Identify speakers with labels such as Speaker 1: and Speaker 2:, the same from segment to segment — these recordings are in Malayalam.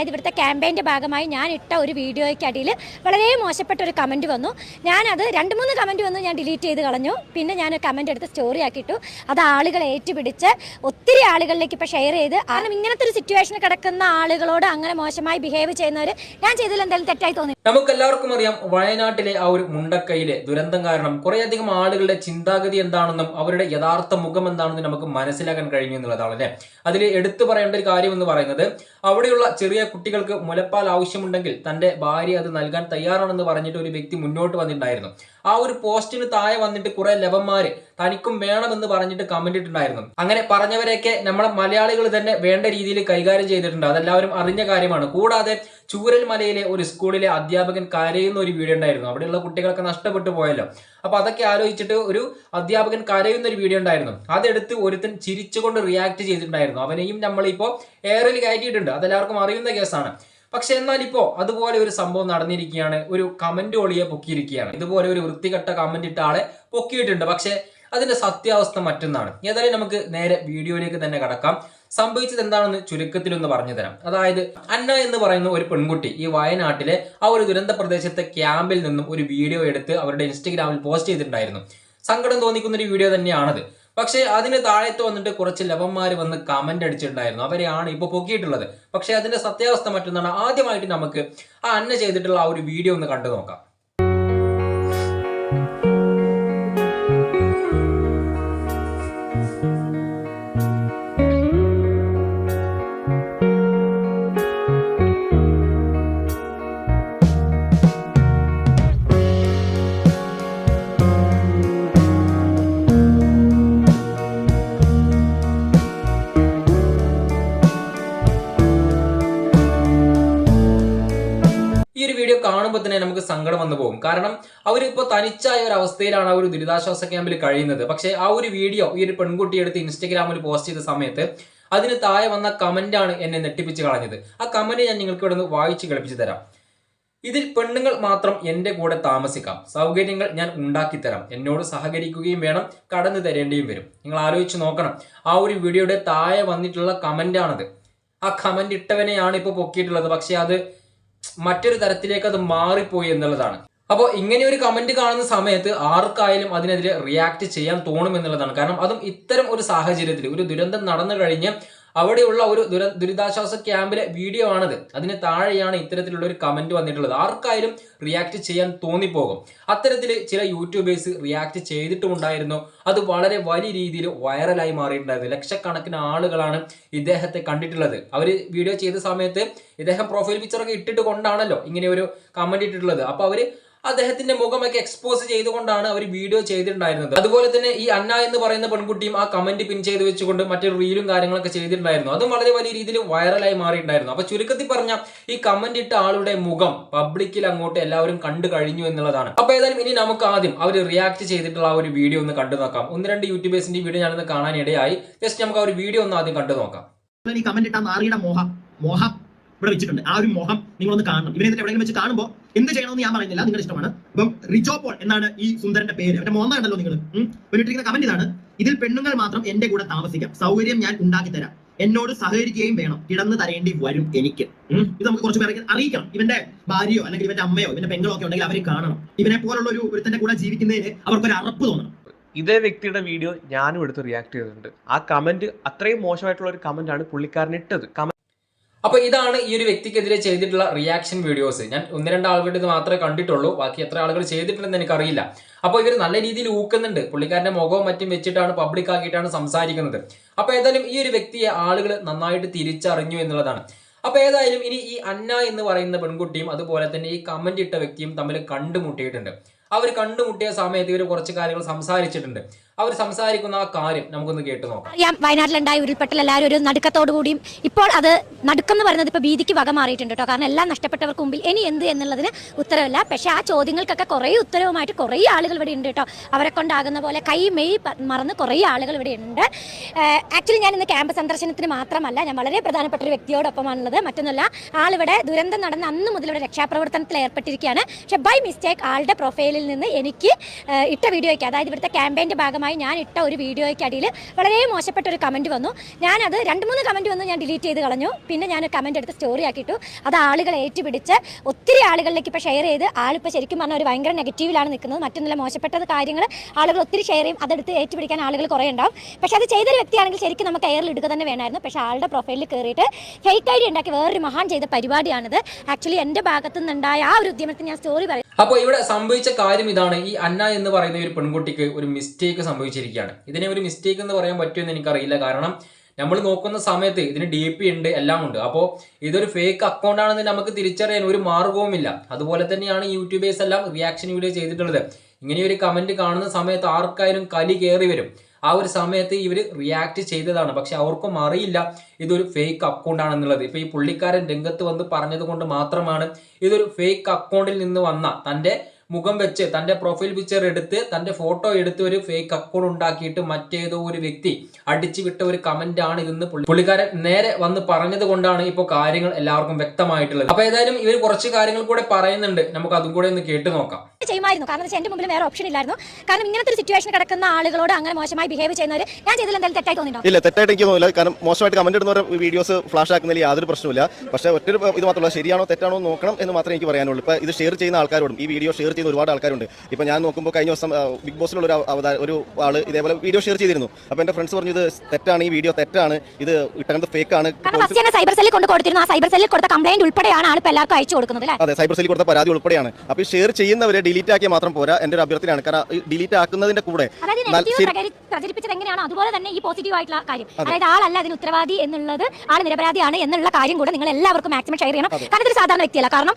Speaker 1: അതായത് ഇവിടുത്തെ ക്യാമ്പയിന്റെ ഭാഗമായി ഞാൻ ഇട്ട ഒരു വീഡിയോയ്ക്ക് അടിയിൽ വളരെ മോശപ്പെട്ട ഒരു കമന്റ് വന്നു. ഞാനത് രണ്ട് മൂന്ന് കമന്റ് വന്നു ഞാൻ ഡിലീറ്റ് ചെയ്ത് കളഞ്ഞു. പിന്നെ ഞാൻ കമന്റ് എടുത്ത് സ്റ്റോറി ആക്കിയിട്ടു. അത് ആളുകൾ ഏറ്റുപിടിച്ച് ഒത്തിരി ആളുകളിലേക്ക് ഇപ്പോൾ ഷെയർ ചെയ്ത്. കാരണം ഇങ്ങനത്തെ ഒരു സിറ്റുവേഷൻ കിടക്കുന്ന ആളുകളോട് അങ്ങനെ മോശമായി ബിഹേവ് ചെയ്യുന്നവർ ഞാൻ ചെയ്തതിൽ എന്തെങ്കിലും തെറ്റായി തോന്നി.
Speaker 2: നമുക്കെല്ലാവർക്കും അറിയാം വയനാട്ടിലെ ആ ഒരു മുണ്ടക്കൈയിലെ ദുരന്തം കാരണം കുറേയധികം ആളുകളുടെ ചിന്താഗതി എന്താണെന്നും അവരുടെ യഥാർത്ഥ മുഖം എന്താണെന്നും നമുക്ക് മനസ്സിലാക്കാൻ കഴിഞ്ഞു എന്നുള്ളതാണ് അല്ലെ? അതിൽ എടുത്തു പറയേണ്ട ഒരു കാര്യം എന്ന് പറയുന്നത് അവിടെയുള്ള ചെറിയ കുട്ടികൾക്ക് മുലപ്പാൽ ആവശ്യമുണ്ടെങ്കിൽ തന്റെ ഭാര്യ അത് നൽകാൻ തയ്യാറാണെന്ന് പറഞ്ഞിട്ട് ഒരു വ്യക്തി മുന്നോട്ട് വന്നിട്ടുണ്ടായിരുന്നു. ആ ഒരു പോസ്റ്റിന് താഴെ വന്നിട്ട് കുറെ ലവന്മാര് തനിക്കും വേണമെന്ന് പറഞ്ഞിട്ട് കമന്റ് ഇട്ടുണ്ടായിരുന്നു അങ്ങനെ പറഞ്ഞവരെയൊക്കെ നമ്മളെ മലയാളികൾ തന്നെ വേണ്ട രീതിയിൽ കൈകാര്യം ചെയ്തിട്ടുണ്ട്. അതെല്ലാവരും അറിഞ്ഞ കാര്യമാണ്. കൂടാതെ ചൂരൽ മലയിലെ ഒരു സ്കൂളിലെ അധ്യാപകൻ കരയുന്ന ഒരു വീഡിയോ ഉണ്ടായിരുന്നു. അവിടെയുള്ള കുട്ടികളൊക്കെ നഷ്ടപ്പെട്ടു പോയല്ലോ. അപ്പൊ അതൊക്കെ ആലോചിച്ചിട്ട് ഒരു അധ്യാപകൻ കരയുന്ന ഒരു വീഡിയോ ഉണ്ടായിരുന്നു. അതെടുത്ത് ഒരുത്തൻ ചിരിച്ചുകൊണ്ട് റിയാക്ട് ചെയ്തിട്ടുണ്ടായിരുന്നു. അവനെയും നമ്മളിപ്പോ എയറിൽ കയറ്റിയിട്ടുണ്ട്. അതെല്ലാവർക്കും അറിയുന്ന കേസാണ്. പക്ഷെ എന്നാൽ ഇപ്പോ അതുപോലെ ഒരു സംഭവം നടന്നിരിക്കുകയാണ്. ഒരു കമന്റ് ഒളിയെ പൊക്കിയിരിക്കുകയാണ്. ഇതുപോലെ ഒരു വൃത്തികെട്ട കമന്റ് ഇട്ട ആളെ പൊക്കിയിട്ടുണ്ട്. പക്ഷെ അതിന്റെ സത്യാവസ്ഥ മറ്റൊന്നാണ്. ഏതായാലും നമുക്ക് നേരെ വീഡിയോയിലേക്ക് തന്നെ കടക്കാം. സംഭവിച്ചത് എന്താണെന്ന് ചുരുക്കത്തിലൊന്ന് പറഞ്ഞു തരാം. അതായത് അന്ന എന്ന് പറയുന്ന ഒരു പെൺകുട്ടി ഈ വയനാട്ടിലെ ആ ഒരു ദുരന്ത പ്രദേശത്തെ ക്യാമ്പിൽ നിന്നും ഒരു വീഡിയോ എടുത്ത് അവരുടെ ഇൻസ്റ്റഗ്രാമിൽ പോസ്റ്റ് ചെയ്തിട്ടുണ്ടായിരുന്നു. സങ്കടം തോന്നിക്കുന്ന ഒരു വീഡിയോ തന്നെയാണത്. പക്ഷേ അതിന് താഴത്ത് വന്നിട്ട് കുറച്ച് ലവന്മാർ വന്ന് കമന്റ് അടിച്ചിട്ടുണ്ടായിരുന്നു. അവരെയാണ് ഇപ്പൊ പൊക്കിയിട്ടുള്ളത്. പക്ഷേ അതിന്റെ സത്യാവസ്ഥ മറ്റൊന്നാണ്. ആദ്യമായിട്ട് നമുക്ക് ആ അന്ന ചെയ്തിട്ടുള്ള ആ ഒരു വീഡിയോ ഒന്ന് കണ്ടു നോക്കാം. thank ഒരു കാണുമ്പോൾ തന്നെ നമുക്ക് സങ്കടം വന്നു പോകും. കാരണം അവരിപ്പോൾ തനിച്ചായ ഒരു അവസ്ഥയിലാണ് ആ ഒരു ദുരിതാശ്വാസ ക്യാമ്പിൽ കഴിയുന്നത്. പക്ഷേ ആ ഒരു വീഡിയോ ഈ ഒരു പെൺകുട്ടി എടുത്ത് ഇൻസ്റ്റഗ്രാമിൽ പോസ്റ്റ് ചെയ്ത സമയത്ത് അതിന് താഴെ വന്ന കമന്റ് ആണ് എന്നെ നെട്ടിപ്പിച്ച് കളഞ്ഞത്. ആ കമന്റ് ഞാൻ നിങ്ങൾക്ക് ഇവിടെ നിന്ന് വായിച്ച് കളിപ്പിച്ച് തരാം. ഇതിൽ പെണ്ണുങ്ങൾ മാത്രം എന്റെ കൂടെ താമസിക്കാം. സൗകര്യങ്ങൾ ഞാൻ ഉണ്ടാക്കിത്തരാം. എന്നോട് സഹകരിക്കുകയും വേണം കടന്നു തരേണ്ടിയും വരും. നിങ്ങൾ ആലോചിച്ച് നോക്കണം. ആ ഒരു വീഡിയോയുടെ താഴെ വന്നിട്ടുള്ള കമന്റാണത് ആ കമന്റ് ഇട്ടവനെയാണ് ഇപ്പോൾ പൊക്കിയിട്ടുള്ളത്. പക്ഷേ അത് മറ്റൊരു തരത്തിലേക്ക് അത് മാറിപ്പോയി എന്നുള്ളതാണ്. അപ്പോൾ ഇങ്ങനെ ഒരു കമന്റ് കാണുന്ന സമയത്ത് ആർക്കായാലും അതിനെതിരെ റിയാക്ട് ചെയ്യാൻ തോന്നും എന്നുള്ളതാണ്. കാരണം അതും ഇത്തരം ഒരു സാഹചര്യത്തിൽ ഒരു ദുരന്തം നടന്നു കഴിഞ്ഞ് അവിടെയുള്ള ഒരു ദുര ദുരിതാശ്വാസ ക്യാമ്പിലെ വീഡിയോ ആണത്. അതിന് താഴെയാണ് ഇത്തരത്തിലുള്ള ഒരു കമന്റ് വന്നിട്ടുള്ളത്. ആർക്കായാലും റിയാക്ട് ചെയ്യാൻ തോന്നിപ്പോകും. അത്തരത്തിൽ ചില യൂട്യൂബേഴ്സ് റിയാക്ട് ചെയ്തിട്ടുമുണ്ടായിരുന്നു. അത് വളരെ വലിയ രീതിയിൽ വൈറലായി മാറിയിട്ടുണ്ടായിരുന്നു. ലക്ഷക്കണക്കിന് ആളുകളാണ് ഇദ്ദേഹത്തെ കണ്ടിട്ടുള്ളത്. അവർ വീഡിയോ ചെയ്ത സമയത്ത് ഇദ്ദേഹം പ്രൊഫൈൽ പിക്ചറൊക്കെ ഇട്ടിട്ട് കൊണ്ടാണല്ലോ ഇങ്ങനെ ഒരു കമന്റ് ഇട്ടിട്ടുള്ളത്. അപ്പോൾ അവർ അദ്ദേഹത്തിന്റെ മുഖമൊക്കെ എക്സ്പോസ് ചെയ്തുകൊണ്ടാണ് അവർ വീഡിയോ ചെയ്തിട്ടുണ്ടായിരുന്നത്. അതുപോലെ തന്നെ ഈ അന്ന എന്ന് പറയുന്ന പെൺകുട്ടിയും ആ കമന്റ് പിൻ ചെയ്ത് വെച്ചുകൊണ്ട് മറ്റൊരു റീലും കാര്യങ്ങളൊക്കെ ചെയ്തിട്ടുണ്ടായിരുന്നു. അതും വളരെ വലിയ രീതിയിൽ വൈറലായി മാറിയിട്ടുണ്ടായിരുന്നു. അപ്പൊ ചുരുക്കത്തിൽ പറഞ്ഞ ഈ കമന്റ് ഇട്ട ആളുടെ മുഖം പബ്ലിക്കിൽ അങ്ങോട്ട് എല്ലാവരും കണ്ടു കഴിഞ്ഞു എന്നുള്ളതാണ്. അപ്പൊ ഏതായാലും ഇനി നമുക്ക് ആദ്യം അവർ റിയാക്ട് ചെയ്തിട്ടുള്ള ആ ഒരു വീഡിയോ ഒന്ന് കണ്ടു നോക്കാം. ഒന്ന് രണ്ട് യൂട്യൂബേഴ്സിന്റെ വീഡിയോ ഞാനൊന്ന് കാണാൻ ഇടയായി ജസ്റ്റ് നമുക്ക് ആ ഒരു വീഡിയോ ഒന്ന് ആദ്യം കണ്ടു നോക്കാം.
Speaker 3: കമന്റ് ഇട്ട മോഹം. മോഹം ഇവിടെ വെച്ചിട്ടുണ്ട്. ആ ഒരു മോഹം നിങ്ങളൊന്ന് കാണണം. ഇവരെ എവിടെയെങ്കിലും വെച്ച് കാണുമ്പോൾ എന്ത് ചെയ്യണമെന്ന് ഞാൻ പറയുന്നില്ല. നിങ്ങളുടെ ഇഷ്ടമാണ്. അപ്പം റിജോ പോൾ എന്നാണ് ഈ സുന്ദരന്റെ പേര്. അവന്റെ മോഹം കണ്ടല്ലോ നിങ്ങൾ ഇട്ടിരിക്കുന്ന കമന്റ് ഇതാണ്. ഇതിൽ പെണ്ണുങ്ങൾ മാത്രം എന്റെ കൂടെ താമസിക്കാം. സൗകര്യം ഞാൻ ഉണ്ടാക്കി തരാം. എന്നോട് സഹകരിക്കുകയും വേണം. കിടന്നു തരേണ്ടി വരും എനിക്ക്. ഇത് നമുക്ക് കുറച്ച് പേർക്ക് അറിയിക്കണം. ഇവന്റെ ഭാര്യയോ അല്ലെങ്കിൽ ഇവന്റെ അമ്മയോ ഇവന്റെ പെങ്ങളോ ഒക്കെ ഉണ്ടെങ്കിൽ അവരെ കാണണം. ഇവനെ പോലുള്ള ഒരു ഒരുത്തന്റെ കൂടെ ജീവിക്കുന്നതിന് അവർക്കൊരു അറപ്പ് തോന്നണം.
Speaker 4: ഇതേ വ്യക്തിയുടെ വീഡിയോ ഞാനും എടുത്ത് റിയാക്ട് ചെയ്തിട്ടുണ്ട്. ആ കമന്റ് അത്രയും മോശമായിട്ടുള്ള ഒരു കമന്റ് ആണ് പുള്ളിക്കാരൻ ഇട്ടത്. കമന്റ്
Speaker 2: അപ്പൊ ഇതാണ് ഈ ഒരു വ്യക്തിക്കെതിരെ ചെയ്തിട്ടുള്ള റിയാക്ഷൻ വീഡിയോസ് ഞാൻ ഒന്ന് രണ്ട് ആളുകളുടെ ഇത് മാത്രമേ കണ്ടിട്ടുള്ളൂ. ബാക്കി എത്ര ആളുകൾ ചെയ്തിട്ടുണ്ടെന്ന് എനിക്കറിയില്ല. അപ്പോൾ ഇവർ നല്ല രീതിയിൽ ഊക്കുന്നുണ്ട്. പുള്ളിക്കാരന്റെ മുഖവും മറ്റും വെച്ചിട്ടാണ് പബ്ലിക് ആക്കിയിട്ടാണ് സംസാരിക്കുന്നത്. അപ്പൊ ഏതായാലും ഈ ഒരു വ്യക്തിയെ ആളുകൾ നന്നായിട്ട് തിരിച്ചറിഞ്ഞു എന്നുള്ളതാണ്. അപ്പൊ ഏതായാലും ഇനി ഈ അന്ന എന്ന് പറയുന്ന പെൺകുട്ടിയും അതുപോലെ തന്നെ ഈ കമന്റ് ഇട്ട വ്യക്തിയും തമ്മിൽ കണ്ടുമുട്ടിയിട്ടുണ്ട്. അവർ കണ്ടുമുട്ടിയ സമയത്ത് ഇവർ കുറച്ച് കാര്യങ്ങൾ സംസാരിച്ചിട്ടുണ്ട്. അവർ സംസാരിക്കുന്ന ആ കാര്യം നമുക്കൊന്ന് കേട്ടു നോക്കാം.
Speaker 1: വയനാട്ടിലുണ്ടായ ഉരുൾപൊട്ടൽ എല്ലാവരും ഒരു നടുക്കത്തോടു കൂടിയും ഇപ്പോൾ അത് നടുക്കെന്ന് പറയുന്നത് ഇപ്പോൾ ഭീതിക്ക് വക മാറിയിട്ടുണ്ട് കാരണം എല്ലാം നഷ്ടപ്പെട്ടവർക്ക് മുമ്പിൽ ഇനി എന്ത് എന്നുള്ളതിന് ഉത്തരവില്ല. പക്ഷേ ആ ചോദ്യങ്ങൾക്കൊക്കെ കുറേ ഉത്തരവുമായിട്ട് കുറേ ആളുകൾ ഇവിടെ ഉണ്ട് കേട്ടോ. അവരെ കൊണ്ടാകുന്ന പോലെ കൈ മെയ് മറന്ന് കുറേ ആളുകൾ ഇവിടെ ഉണ്ട്. ആക്ച്വലി ഞാൻ ഇന്ന് ക്യാമ്പ് സന്ദർശനത്തിന് മാത്രമല്ല ഞാൻ വളരെ പ്രധാനപ്പെട്ട ഒരു വ്യക്തിയോടൊപ്പമാണുള്ളത്. മറ്റൊന്നുമല്ല ആളിവിടെ ദുരന്തം നടന്ന അന്ന് മുതൽ ഇവിടെ രക്ഷാപ്രവർത്തനത്തിൽ ഏർപ്പെട്ടിരിക്കുകയാണ്. പക്ഷേ ബൈ മിസ്റ്റേക്ക് ആളുടെ പ്രൊഫൈലിൽ നിന്ന് എനിക്ക് ഇട്ട വീഡിയോയ്ക്ക് അതായത് ഇവിടുത്തെ ക്യാമ്പയിന്റെ ഭാഗമായി മോശമായി ഞാൻ ഇട്ട ഒരു വീഡിയോയ്ക്ക് അടിയിൽ വളരെ മോശപ്പെട്ട ഒരു കമന്റ് വന്നു. ഞാനത് രണ്ട് മൂന്ന് കമന്റ് വന്നു ഞാൻ ഡിലീറ്റ് ചെയ്ത് കളഞ്ഞു. പിന്നെ ഞാൻ കമന്റ് എടുത്ത് സ്റ്റോറി ആക്കിയിട്ടു. അത് ആളുകൾ ഏറ്റുപിടിച്ച് ഒത്തിരി ആളുകളിലേക്ക് ഇപ്പോൾ ഷെയർ ചെയ്ത് ആളിപ്പോൾ ശരിക്കും പറഞ്ഞാൽ ഒരു ഭയങ്കര നെഗറ്റീവിലാണ് നിൽക്കുന്നത്. മറ്റൊന്നുമില്ല മോശപ്പെട്ടത് കാര്യങ്ങൾ ആളുകൾ ഒത്തിരി ഷെയർ ചെയ്യും. അതെടുത്ത് ഏറ്റുപിടിക്കാൻ ആളുകൾ കുറേ ഉണ്ടാവും. പക്ഷേ അത് ചെയ്തൊരു വ്യക്തിയാണെങ്കിൽ ശരിക്കും നമുക്ക് എയറിൽ ഇടുക തന്നെ വേണമായിരുന്നു പക്ഷേ ആളുടെ പ്രൊഫൈലിൽ കയറിയിട്ട് ഫേക്ക് ഐ ഡി ഉണ്ടാക്കി വേറൊരു മഹാൻ ചെയ്ത പരിപാടിയാണിത്. ആക്ച്വലി എന്റെ ഭാഗത്തു നിന്നുണ്ടായ ആ ഒരു ഉദ്യമത്തിന് ഞാൻ സ്റ്റോറി പറയും
Speaker 2: അപ്പോൾ ഇവിടെ സംഭവിച്ച കാര്യം ഇതാണ്. ഈ അന്ന എന്ന് പറയുന്ന ഒരു പെൺകുട്ടിക്ക് ഒരു മിസ്റ്റേക്ക് സംഭവിച്ചിരിക്കുകയാണ്. ഇതിനെ ഒരു മിസ്റ്റേക്ക് എന്ന് പറയാൻ പറ്റുമെന്ന് എനിക്കറിയില്ല. കാരണം നമ്മൾ നോക്കുന്ന സമയത്ത് ഇതിന് ഡി പി ഉണ്ട് എല്ലാം ഉണ്ട്. അപ്പോൾ ഇതൊരു ഫേക്ക് അക്കൗണ്ട് ആണെന്ന് നമുക്ക് തിരിച്ചറിയാൻ ഒരു മാർഗവുമില്ല. അതുപോലെ തന്നെയാണ് യൂട്യൂബേഴ്സ് എല്ലാം റിയാക്ഷൻ വീഡിയോ ചെയ്തിട്ടുള്ളത്. ഇങ്ങനെ ഒരു കമന്റ് കാണുന്ന സമയത്ത് ആർക്കായാലും കലി കയറി വരും. ആ ഒരു സമയത്ത് ഇവർ റിയാക്ട് ചെയ്തതാണ്. പക്ഷെ അവർക്കും അറിയില്ല ഇതൊരു ഫേക്ക് അക്കൗണ്ട് ആണെന്നുള്ളത്. ഇപ്പൊ ഈ പുള്ളിക്കാരൻ രംഗത്ത് വന്ന് പറഞ്ഞത് കൊണ്ട് മാത്രമാണ് ഇതൊരു ഫേക്ക് അക്കൗണ്ടിൽ നിന്ന് വന്ന തന്റെ മുഖം വെച്ച് തന്റെ പ്രൊഫൈൽ പിക്ചർ എടുത്ത് തന്റെ ഫോട്ടോ എടുത്ത് ഒരു ഫേക്ക് അക്കൗണ്ട് ഉണ്ടാക്കിയിട്ട് മറ്റേതോ ഒരു വ്യക്തി അടിച്ചു വിട്ട ഒരു കമന്റ് ആണ് ഇതെന്ന് പുള്ളി- പുള്ളിക്കാരൻ നേരെ വന്ന് പറഞ്ഞത് കൊണ്ടാണ് ഇപ്പോൾ കാര്യങ്ങൾ എല്ലാവർക്കും വ്യക്തമായിട്ടുള്ളത്. അപ്പൊ ഏതായാലും ഇവർ കുറച്ച് കാര്യങ്ങൾ കൂടെ പറയുന്നുണ്ട്. നമുക്ക് അതും കൂടെ ഒന്ന് കേട്ട് നോക്കാം.
Speaker 1: ചെയ്യുമായിരുന്നു. കാരണം വെച്ചാൽ എന്റെ മുമ്പിൽ വേറെ ഓപ്ഷൻ ഇല്ലായിരുന്നു. കാരണം ഇങ്ങനത്തെ ഒരു സിറ്റുവേഷൻ കിടക്കുന്ന ആളുകളോട് അങ്ങനെ മോശമായി ബിഹേവ് ചെയ്യുന്നവർ ഞാൻ ചെയ്തതിൽ എന്തായാലും തെറ്റായി തോന്നിയിട്ടുണ്ടോ?
Speaker 5: ഇല്ല തെറ്റായിട്ട് എനിക്ക് തോന്നില്ല കാരണം മോശമായിട്ട് കമന്റ് ഇടുന്നവരെ വീഡിയോസ് ഫ്ലാഷ് ആക്കുന്നതിൽ യാതൊരു പ്രശ്നമില്ല പക്ഷേ ഒറ്റ ഇത് മാത്രമല്ല ശരിയാണോ തെറ്റാണോ എന്ന് നോക്കണം എന്ന് മാത്രമേ എനിക്ക് പറയാനുള്ളൂ. ഇപ്പൊ ഇത് ഷെയർ ചെയ്യുന്ന ആൾക്കാരോടും ഈ വീഡിയോ ഷെയർ ചെയ്യുന്ന ഒരുപാട് ആൾക്കാരുണ്ട്. ഇപ്പോൾ ഞാൻ നോക്കുമ്പോൾ കഴിഞ്ഞ ദിവസം ബിഗ് ബോസിലുള്ള ഒരു അവതാര ഒരു ആൾ ഇതേപോലെ വീഡിയോ ഷെയർ ചെയ്തിരുന്നു. അപ്പോൾ എന്റെ ഫ്രണ്ട്സ് പറഞ്ഞു ഇത് തെറ്റാണ് ഈ വീഡിയോ തെറ്റാണ്. ഇത് ഇട്ടത് ഫേക്ക് ആണ്.
Speaker 1: സൈബർ സെല്ലിൽ കൊണ്ട് കൊടുത്തിരുന്നു. ആ സൈബർ സെല്ലിൽ കൊടുത്ത കംപ്ലൈന്റ് ഉൾപ്പെടെയാണ് ആൾ ഇപ്പോൾ എല്ലാവർക്കും അയച്ചു കൊടുക്കുന്നത്
Speaker 5: അതെ സൈബർ സെല്ലിൽ കൊടുത്ത പരാതി ഉൾപ്പെടെയാണ്. അപ്പോൾ ഷെയർ ചെയ്യുന്നവരെ ഡിലീറ്റ് ആക്കിയാൽ മാത്രം പോരാ. എന്റെ ഒരു അഭ്യർത്ഥനയാണ്. കാരണം ഡിലീറ്റ് ആക്കുന്നതിന്റെ കൂടെ
Speaker 1: പ്രചരിപ്പിച്ചത് എങ്ങനെയാണോ അതുപോലെ തന്നെ ഈ പോസിറ്റീവ് ആയിട്ടുള്ള കാര്യം. അതായത് ആളല്ല അതിന് ഉത്തരവാദി എന്നുള്ളത് ആൾ നിരപരാധിയാണ് എന്നുള്ള കാര്യം കൂടെ നിങ്ങൾ എല്ലാവർക്കും മാക്സിമം ഷെയർ ചെയ്യണം കാരണം ഇതൊരു സാധാരണ വ്യക്തിയല്ല. കാരണം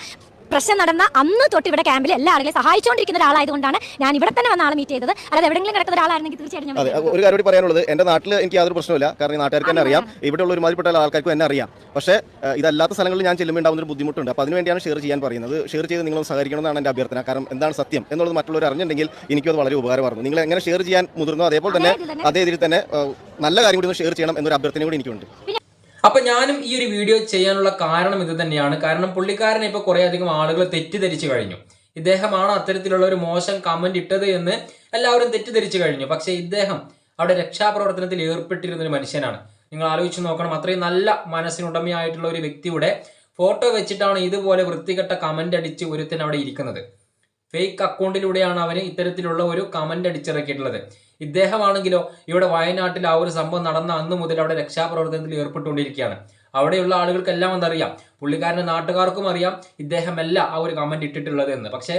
Speaker 1: പ്രശ്നം നടന്ന അന്ന് തൊട്ട് ഇവിടെ ക്യാമ്പിൽ എല്ലാ ആളുകളെ സഹായിച്ചുകൊണ്ടിരിക്കുന്ന ഒരാളായതുകൊണ്ടാണ് ഞാൻ ഇവിടെ തന്നെ വന്ന ആളെ മീറ്റ് ചെയ്തത്. അല്ലാതെ എവിടെയെങ്കിലും കിടക്കുന്ന ഒരാളായിരുന്നെങ്കിൽ തീർച്ചയായിട്ടും
Speaker 5: ഒരു കാര്യം കൂടി പറയാനുള്ളത് എന്റെ നാട്ടിൽ എനിക്ക് യാതൊരു പ്രശ്നമില്ല കാരണം നാട്ടുകാർക്ക് തന്നെ അറിയാം. ഇവിടെയുള്ള ഒരുമാതിരിപ്പെട്ട ആൾക്കാർക്കും എന്നെ അറിയാം. പക്ഷേ ഇതല്ലാത്ത സ്ഥലങ്ങളിൽ ഞാൻ ചെല്ലുമ്പോൾ ഉണ്ടാകുന്ന ഒരു ബുദ്ധിമുട്ടുണ്ട്. അപ്പോൾ അതിനുവേണ്ടിയാണ് ഷെയർ ചെയ്യാൻ പറയുന്നത്. ഷെയർ ചെയ്ത് നിങ്ങളും സഹകരിക്കണമെന്നാണ് എന്റെ അഭ്യർത്ഥന. കാരണം എന്താണ് സത്യം എന്നുള്ളത് മറ്റുള്ളവർ അറിഞ്ഞിട്ടുണ്ടെങ്കിൽ എനിക്കത് വളരെ ഉപകാരമായിരുന്നു. നിങ്ങൾ എങ്ങനെ ഷെയർ ചെയ്യാൻ മുതിർന്നോ അതേപോലെ തന്നെ
Speaker 1: അതേ.
Speaker 5: രീതിയിൽ തന്നെ. നല്ല കാര്യം കൂടി ഒന്ന് ഷെയർ ചെയ്യണം എന്നൊരു അഭ്യർത്ഥന കൂടി എനിക്കുണ്ട്.
Speaker 2: അപ്പൊ ഞാനും ഈ ഒരു വീഡിയോ ചെയ്യാനുള്ള കാരണം ഇത് തന്നെയാണ്. കാരണം പുള്ളിക്കാരനെ ഇപ്പൊ കുറെ അധികം ആളുകൾ തെറ്റിദ്ധരിച്ചു കഴിഞ്ഞു. ഇദ്ദേഹമാണ് അത്തരത്തിലുള്ള ഒരു മോശം കമന്റ് ഇട്ടത് എന്ന് എല്ലാവരും തെറ്റിദ്ധരിച്ചു കഴിഞ്ഞു. പക്ഷേ ഇദ്ദേഹം അവിടെ രക്ഷാപ്രവർത്തനത്തിൽ ഏർപ്പെട്ടിരുന്ന ഒരു മനുഷ്യനാണ്. നിങ്ങൾ ആലോചിച്ച് നോക്കണം അത്രയും നല്ല മനസ്സിനുടമയായിട്ടുള്ള ഒരു വ്യക്തിയുടെ ഫോട്ടോ വെച്ചിട്ടാണ് ഇതുപോലെ വൃത്തികെട്ട കമന്റ് അടിച്ച് ഒരുത്തൻ അവിടെ ഇരിക്കുന്നത്. ഫേക്ക് അക്കൗണ്ടിലൂടെയാണ് അവന് ഇത്തരത്തിലുള്ള ഒരു കമന്റ് അടിച്ചിറക്കിയിട്ടുള്ളത്. ഇദ്ദേഹമാണെങ്കിലോ ഇവിടെ വയനാട്ടിൽ ആ ഒരു സംഭവം നടന്ന അന്ന് മുതൽ അവിടെ രക്ഷാപ്രവർത്തനത്തിൽ ഏർപ്പെട്ടുകൊണ്ടിരിക്കുകയാണ്. അവിടെയുള്ള ആളുകൾക്കെല്ലാം എന്തറിയാം? പുള്ളിക്കാരന്റെ നാട്ടുകാർക്കും അറിയാം ഇദ്ദേഹമല്ല ആ ഒരു കമന്റ് ഇട്ടിട്ടുള്ളത് എന്ന്. പക്ഷേ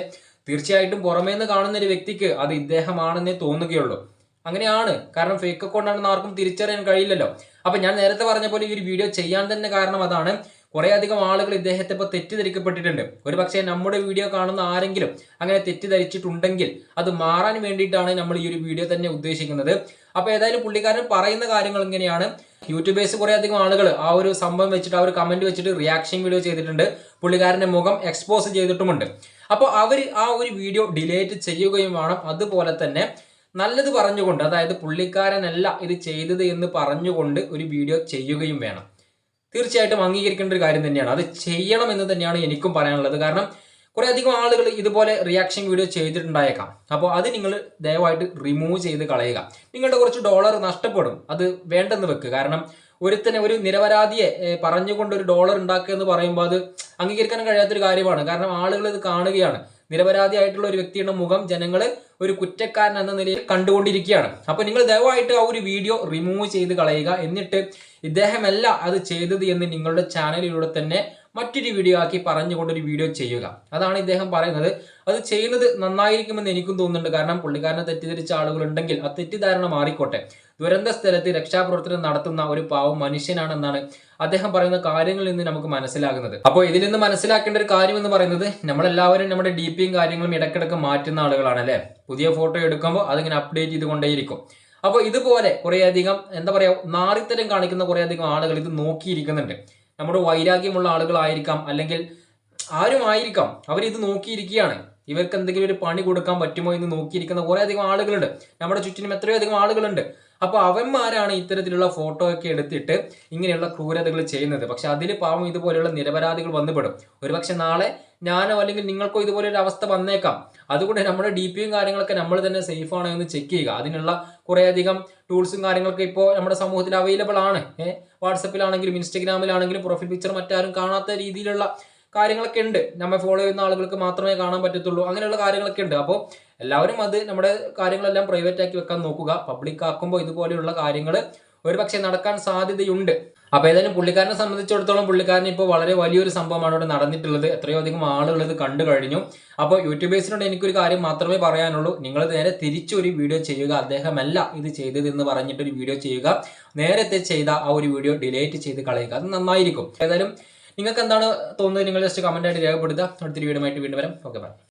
Speaker 2: തീർച്ചയായിട്ടും പുറമേ നിന്ന് കാണുന്ന ഒരു വ്യക്തിക്ക് അത് ഇദ്ദേഹമാണെന്നേ തോന്നുകയുള്ളൂ. അങ്ങനെയാണ്. കാരണം ഫേക്ക് അക്കൗണ്ടാണെന്ന് ആർക്കും തിരിച്ചറിയാൻ കഴിയില്ലല്ലോ. അപ്പൊ ഞാൻ നേരത്തെ പറഞ്ഞ പോലെ ഈ ഒരു വീഡിയോ ചെയ്യാൻ തന്നെ കാരണം അതാണ്. കുറെ അധികം ആളുകൾ ഇദ്ദേഹത്തെ ഇപ്പോൾ തെറ്റിദ്ധരിക്കപ്പെട്ടിട്ടുണ്ട്. ഒരു പക്ഷേ നമ്മുടെ വീഡിയോ കാണുന്ന ആരെങ്കിലും അങ്ങനെ തെറ്റിദ്ധരിച്ചിട്ടുണ്ടെങ്കിൽ അത് മാറാൻ വേണ്ടിയിട്ടാണ് നമ്മൾ ഈ ഒരു വീഡിയോ തന്നെ ഉദ്ദേശിക്കുന്നത്. അപ്പോൾ ഏതായാലും പുള്ളിക്കാരൻ പറയുന്ന കാര്യങ്ങൾ ഇങ്ങനെയാണ്. യൂട്യൂബേഴ്സ് കുറെ അധികം ആളുകൾ ആ ഒരു സംഭവം വെച്ചിട്ട് ആ ഒരു കമന്റ് വെച്ചിട്ട് റിയാക്ഷൻ വീഡിയോ ചെയ്തിട്ടുണ്ട്. പുള്ളിക്കാരന്റെ മുഖം എക്സ്പോസ് ചെയ്തിട്ടുമുണ്ട്. അപ്പോൾ അവർ ആ ഒരു വീഡിയോ ഡിലേറ്റ് ചെയ്യുകയും വേണം. അതുപോലെ തന്നെ നല്ലത് പറഞ്ഞുകൊണ്ട് അതായത് പുള്ളിക്കാരനല്ല ഇത് ചെയ്തത് എന്ന് പറഞ്ഞുകൊണ്ട് ഒരു വീഡിയോ ചെയ്യുകയും വേണം. തീർച്ചയായിട്ടും അംഗീകരിക്കേണ്ട ഒരു കാര്യം തന്നെയാണ്. അത് ചെയ്യണം എന്ന് തന്നെയാണ് എനിക്കും പറയാനുള്ളത്. കാരണം കുറെ അധികം ആളുകൾ ഇതുപോലെ റിയാക്ഷൻ വീഡിയോ ചെയ്തിട്ടുണ്ടായേക്കാം. അപ്പോൾ അത് നിങ്ങൾ ദയവായിട്ട് റിമൂവ് ചെയ്ത് കളയുക. നിങ്ങളുടെ കുറച്ച് ഡോളർ നഷ്ടപ്പെടും. അത് വേണ്ടെന്ന് വെക്കുക കാരണം ഒരുത്തനെ ഒരു നിരപരാധിയെ പറഞ്ഞുകൊണ്ട് ഒരു ഡോളർ ഉണ്ടാക്കുക എന്ന് പറയുമ്പോൾ അത് അംഗീകരിക്കാൻ കഴിയാത്തൊരു കാര്യമാണ്. കാരണം ആളുകൾ ഇത് കാണുകയാണ്. നിരപരാധിയായിട്ടുള്ള ഒരു വ്യക്തിയുടെ മുഖം ജനങ്ങൾ ഒരു കുറ്റക്കാരൻ എന്ന നിലയിൽ കണ്ടുകൊണ്ടിരിക്കുകയാണ്. അപ്പൊ നിങ്ങൾ ദയവായിട്ട് ആ ഒരു വീഡിയോ റിമൂവ് ചെയ്ത് കളയുക. എന്നിട്ട് ഇദ്ദേഹമല്ല അത് ചെയ്തത് എന്ന് നിങ്ങളുടെ ചാനലിലൂടെ തന്നെ മറ്റൊരു വീഡിയോ ആക്കി പറഞ്ഞുകൊണ്ട് ഒരു വീഡിയോ ചെയ്യുക. അതാണ് ഇദ്ദേഹം പറയുന്നത്. അത് ചെയ്യുന്നത് നന്നായിരിക്കുമെന്ന് എനിക്കും തോന്നുന്നുണ്ട്. കാരണം പുള്ളിക്കാരനെ തെറ്റിദ്ധരിച്ച ആളുകളുണ്ടെങ്കിൽ ആ തെറ്റിദ്ധാരണ മാറിക്കോട്ടെ. ദുരന്ത സ്ഥലത്ത് രക്ഷാപ്രവർത്തനം നടത്തുന്ന ഒരു പാവം മനുഷ്യനാണെന്നാണ് അദ്ദേഹം പറയുന്ന കാര്യങ്ങളിൽ നിന്ന് നമുക്ക് മനസ്സിലാകുന്നത്. അപ്പോൾ ഇതിൽ നിന്ന് മനസ്സിലാക്കേണ്ട ഒരു കാര്യം എന്ന് പറയുന്നത് നമ്മളെല്ലാവരും നമ്മുടെ ഡി പിയും കാര്യങ്ങളും ഇടയ്ക്കിടയ്ക്ക് മാറ്റുന്ന ആളുകളാണ് അല്ലേ പുതിയ ഫോട്ടോ എടുക്കുമ്പോൾ അതിങ്ങനെ അപ്ഡേറ്റ് ചെയ്തുകൊണ്ടേയിരിക്കും. അപ്പോൾ ഇതുപോലെ കുറേയധികം എന്താ പറയുക നാറിത്തരം കാണിക്കുന്ന കുറേയധികം ആളുകൾ ഇത് നോക്കിയിരിക്കുന്നുണ്ട്. നമ്മുടെ വൈരാഗ്യമുള്ള ആളുകളായിരിക്കാം അല്ലെങ്കിൽ ആരും ആയിരിക്കാം. അവരിത് നോക്കിയിരിക്കുകയാണ്. ഇവർക്ക് എന്തെങ്കിലും ഒരു പണി കൊടുക്കാൻ പറ്റുമോ എന്ന് നോക്കിയിരിക്കുന്ന കുറേ അധികം ആളുകളുണ്ട്. നമ്മുടെ ചുറ്റിനും എത്രയോ അധികം ആളുകളുണ്ട്. അപ്പോൾ അവന്മാരാണ് ഇത്തരത്തിലുള്ള ഫോട്ടോ ഒക്കെ എടുത്തിട്ട് ഇങ്ങനെയുള്ള ക്രൂരതകൾ ചെയ്യുന്നത്. പക്ഷെ അതിൽ പാവം ഇതുപോലെയുള്ള നിരപരാധികൾ വന്നുപെടും. ഒരുപക്ഷെ നാളെ ഞാനോ അല്ലെങ്കിൽ നിങ്ങൾക്കോ ഇതുപോലെ ഒരു അവസ്ഥ വന്നേക്കാം. അതുകൊണ്ട് നമ്മുടെ ഡി പിയും കാര്യങ്ങളൊക്കെ നമ്മൾ തന്നെ സേഫ് ആണോ എന്ന് ചെക്ക് ചെയ്യുക. അതിനുള്ള കുറേയധികം ടൂൾസും കാര്യങ്ങളൊക്കെ ഇപ്പോൾ നമ്മുടെ സമൂഹത്തിൽ അവൈലബിൾ ആണ്. വാട്സപ്പിലാണെങ്കിലും ഇൻസ്റ്റഗ്രാമിലാണെങ്കിലും പ്രൊഫൈൽ പിക്ചർ മറ്റാരും കാണാത്ത രീതിയിലുള്ള കാര്യങ്ങളൊക്കെ ഉണ്ട്. നമ്മെ ഫോളോ ചെയ്യുന്ന ആളുകൾക്ക് മാത്രമേ കാണാൻ പറ്റത്തുള്ളൂ. അങ്ങനെയുള്ള കാര്യങ്ങളൊക്കെ ഉണ്ട്. അപ്പോൾ എല്ലാവരും അത് നമ്മുടെ കാര്യങ്ങളെല്ലാം പ്രൈവറ്റ് ആക്കി വെക്കാൻ നോക്കുക. പബ്ലിക് ആക്കുമ്പോൾ ഇതുപോലെയുള്ള കാര്യങ്ങൾ ഒരു പക്ഷേ നടക്കാൻ സാധ്യതയുണ്ട്. അപ്പോൾ ഏതായാലും പുള്ളിക്കാരനെ സംബന്ധിച്ചിടത്തോളം പുള്ളിക്കാരൻ ഇപ്പോൾ വളരെ വലിയൊരു സംഭവമാണ് ഇവിടെ നടന്നിട്ടുള്ളത്. എത്രയോ അധികം ആളുകൾ ഇത് കണ്ടു കഴിഞ്ഞു. അപ്പോൾ യൂട്യൂബേഴ്സിനോട് എനിക്കൊരു കാര്യം മാത്രമേ പറയാനുള്ളൂ. നിങ്ങൾ നേരെ തിരിച്ചൊരു വീഡിയോ ചെയ്യുക. അദ്ദേഹമല്ല ഇത് ചെയ്തത് എന്ന് പറഞ്ഞിട്ട് ഒരു വീഡിയോ ചെയ്യുക. നേരത്തെ ചെയ്ത ആ ഒരു വീഡിയോ ഡിലേറ്റ് ചെയ്ത് കളയുക. അത് നന്നായിരിക്കും. ഏതായാലും നിങ്ങൾക്ക് എന്താണ് തോന്നുന്നത്? നിങ്ങൾ ജസ്റ്റ് കമന്റ് ആയിട്ട് രേഖപ്പെടുത്തുക. അടുത്തൊരു വീഡിയോ ആയിട്ട് വീണ്ടും വരാം. Okay bye